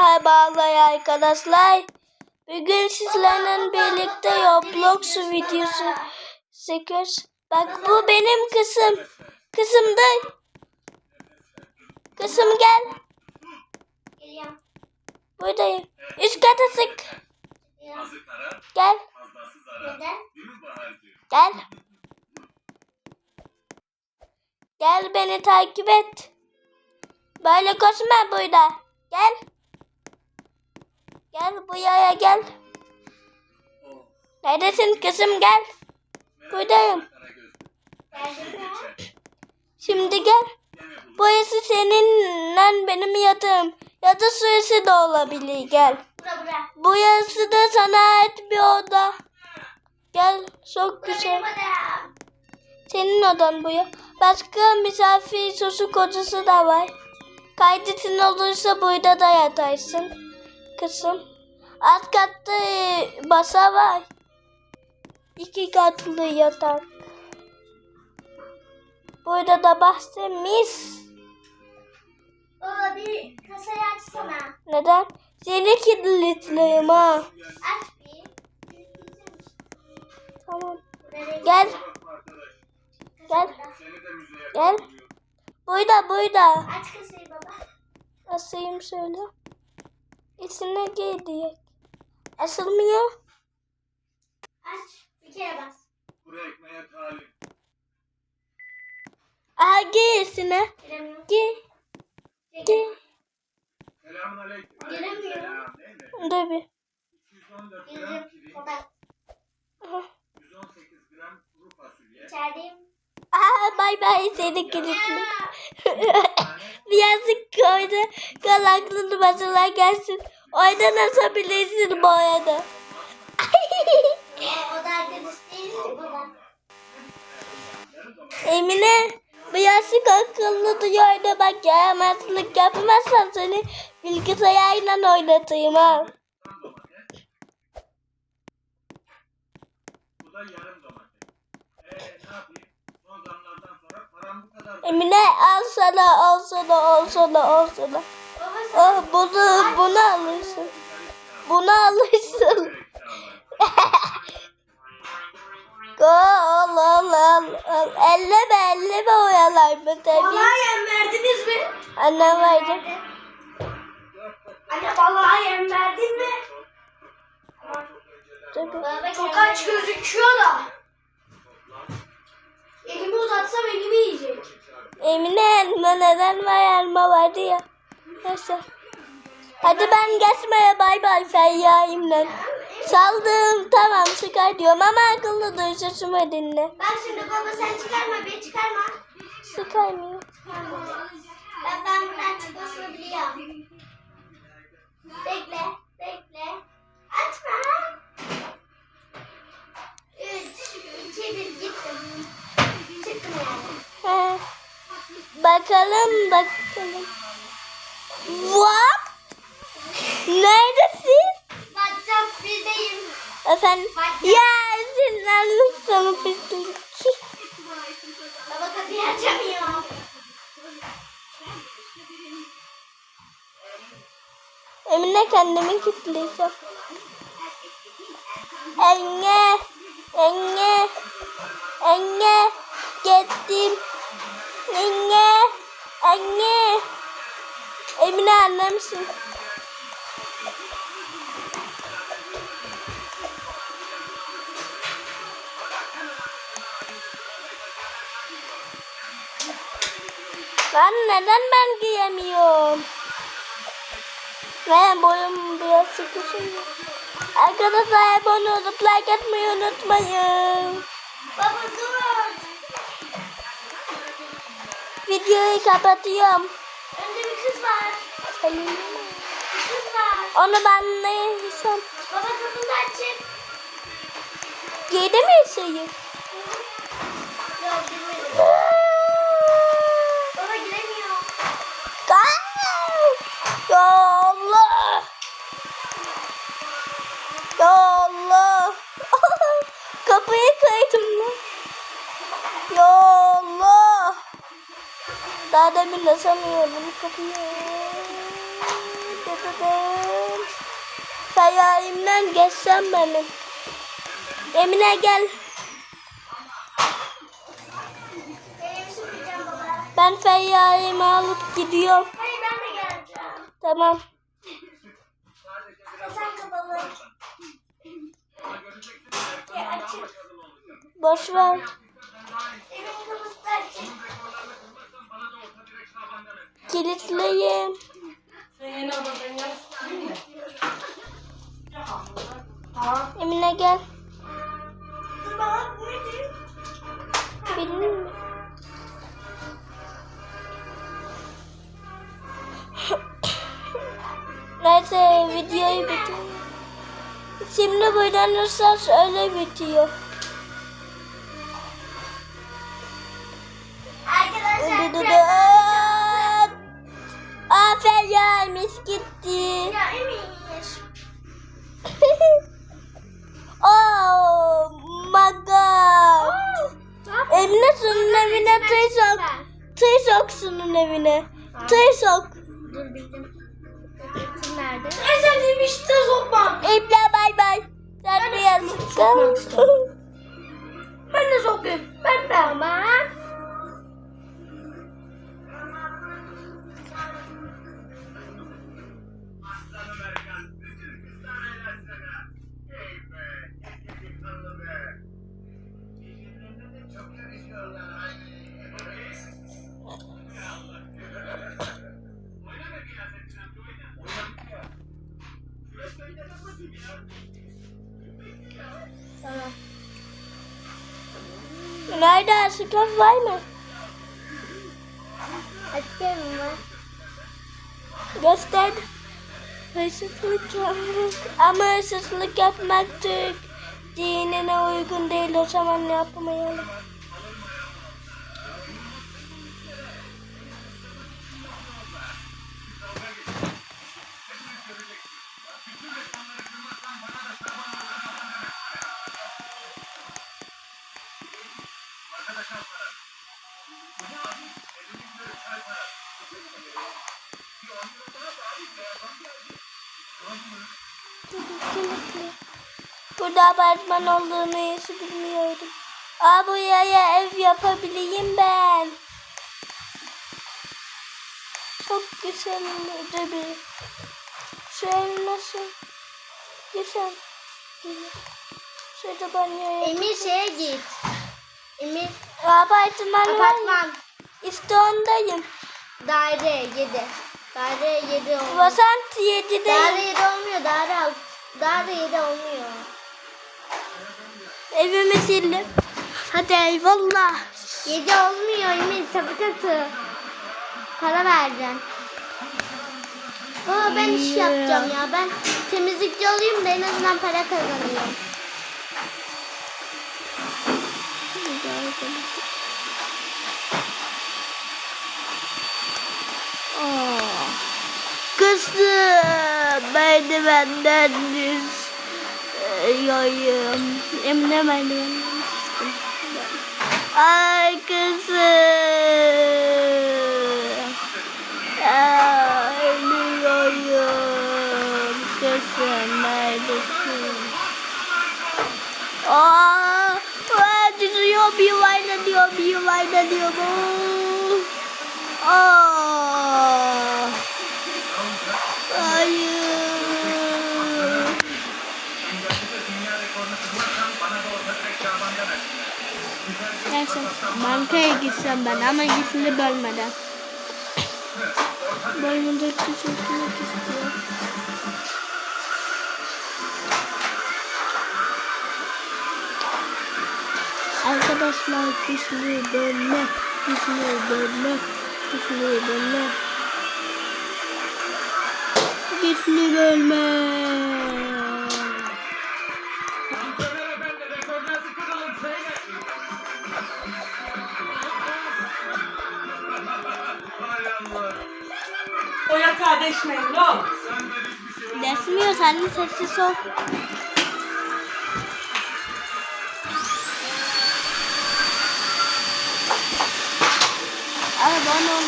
Merhabalar arkadaşlar. Bugün sizlerle birlikte Roblox videosu çekiyoruz. Bak bu benim kızım. Kızım da. Kızım gel. Buradayım. Üst kata sık. Gel. Gel. Gel beni takip et. Böyle koşma burada. Gel. Gel buraya gel. Neredesin kızım gel. Buradayım. Şimdi gel. Burası seninle benim yatağım. Ya da süresi de olabilir gel. Bura bura. Burası da sana ait bir oda. Gel çok güzel. odam. Senin odan bu ya. Başka misafir çocuk odası da var. Kaydettin olursa burada da yatarsın. Kızım. Alt katta e, masa var. İki katlı yatak. Burada da bahçe mis. Baba bir kasayı açsana. Neden? Seni kilitliyim ha. Aç bir. Tamam. Gel. Arkadaş, Gel. Gel. Burada burada. Aç kasayı baba. Asayım şöyle. İçine gir diye. Asılmıyor. Aç. Bir kere bas. Kuru ekmeğe talim. Aha gir içine. Giremiyorum. Gir. Gir. Selamun aleyküm. Giremiyorum. Dur bir. 214 gram pirinç, Baba 118 gram kuru fasulye, içerideyim. Aha bay bay seni kilitli. Birazcık koydu. Kalaklı masalar gelsin. Oradan asabilirsin bu arada. Emine birazcık akıllı duyuyor da bak yaramazlık yapmazsan seni bilgisayarla oynatayım ha. Emine al sana al sana al sana al sana. Ah bunu bunu alırsın. Bunu alırsın. Al al al al. Elleme elleme oyalar mı tabii. yem verdiniz mi? Annem verdi. Anne vallahi yem verdin mi? Tabii. Çok aç gözüküyor da. Elimi uzatsam elimi yiyecek. Emine elma neden var elma vardı ya. Neyse. Hadi ben geçmeye bay bay Feyya'yımla. Saldım tamam çıkar diyorum ama akıllı dur sesimi dinle. Bak şimdi baba sen çıkarma bir çıkarma. Sıkaymıyor. Ben, ben buradan çıkmasını biliyorum. Bekle, bekle. Açma. Üç, iki, bir, gittim. Çıktım yani. He. Bakalım bakalım. What? Neredesin? WhatsApp birdeyim. Efendim? Ya sinirlendim sana pislik. Baba kapıyı açamıyor. Emine kendimi kilitleyeceğim. Enge, enge, enge, gittim. Enge, enge. Emine annemsin. Lan neden ben giyemiyorum? Ve boyum biraz sıkışıyor. Arkadaşlar abone olup like atmayı unutmayın. Baba dur. Videoyu kapatıyorum. Önde bir kız var. Bir kız var. Onu ben ne yiyeceğim? Baba kapını açık. Giydi mi şeyi? Yok girmedi. Baba giremiyor. Ya Allah! Ya Allah! Kapıyı kaydım lan. Ya Allah! Daha demin açamıyordum kapıyı. Dede. Feyyayimden geçsem benim. Emine gel. Ben Feyyayim'i alıp gidiyorum. Hayır ben de geleceğim. Tamam. Sen kapalı. Boş ver. Kilitleyin. Emine gel. Nedir? Bilmiyorum. Neyse videoyu bitir. Şimdi buradan ısrar öyle bitiyor. Evine. Tüy sok. Dur bildim. Kim nerede? E sen demiştin sokma. İple bay bay. Sen de yazıksın. ben de sokayım. Ben de. Tamam. Nerede sıkıntı var mı? Açıklayayım mı? Göster. Hırsızlık yapmak. Ama hırsızlık yapmak Türk dinine uygun değil. O zaman yapmayalım. Burada apartman olduğunu hiç bilmiyordum. Aa buraya ev yapabileyim ben. Çok güzel bir. Şu ev nasıl? Güzel. Şurada banyo Emir şeye git. Emir Apartman apartman. İşte ondayım. Daire 7. Daire 7 olmuyor. Vasant 7'deyim. Daire 7 olmuyor. Daire 6. Daire 7 olmuyor. Evimi sildim. Hadi eyvallah. 7 olmuyor Emir. Tabii katı. Para vereceksin. Baba ben iş yapacağım ya. Ben temizlikçi olayım da en azından para kazanayım. Kızım merdivenden düz yayım. Emine kızım. Ay, Ölüyorum. Kızım neredesin? Aa, düşüyor bir yuvarlanıyor bir yuvarlanıyor. Aa. Bankaya gitsem ben ama ikisini bölmeden. Bölmede küçültmek istiyor. Arkadaşlar güçlü bölme, güçlü bölme, güçlü bölme. Güçlü bölme. O yatağa değişmeyin oğlum. Senden hiçbir şey olmaz. Desmiyor sen de sessiz ol. Ay bana onu.